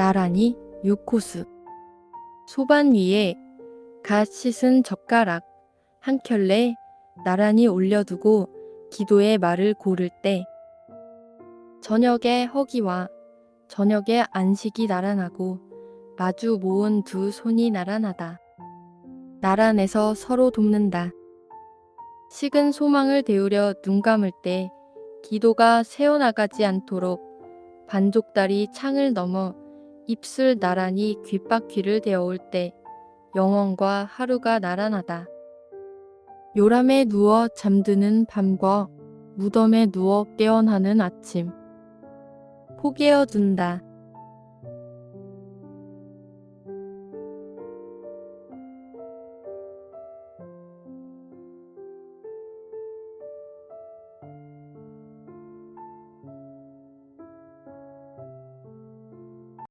나란히 육호수. 소반 위에 갓 씻은 젓가락 한 켤레 나란히 올려두고 기도의 말을 고를 때 저녁에 허기와 저녁에 안식이 나란하고 마주 모은 두 손이 나란하다. 나란해서 서로 돕는다. 식은 소망을 데우려 눈 감을 때 기도가 새어나가지 않도록 반쪽다리 창을 넘어 입술 나란히 귓바퀴를 대어올 때 영혼과 하루가 나란하다. 요람에 누워 잠드는 밤과 무덤에 누워 깨어나는 아침. 포개어 둔다.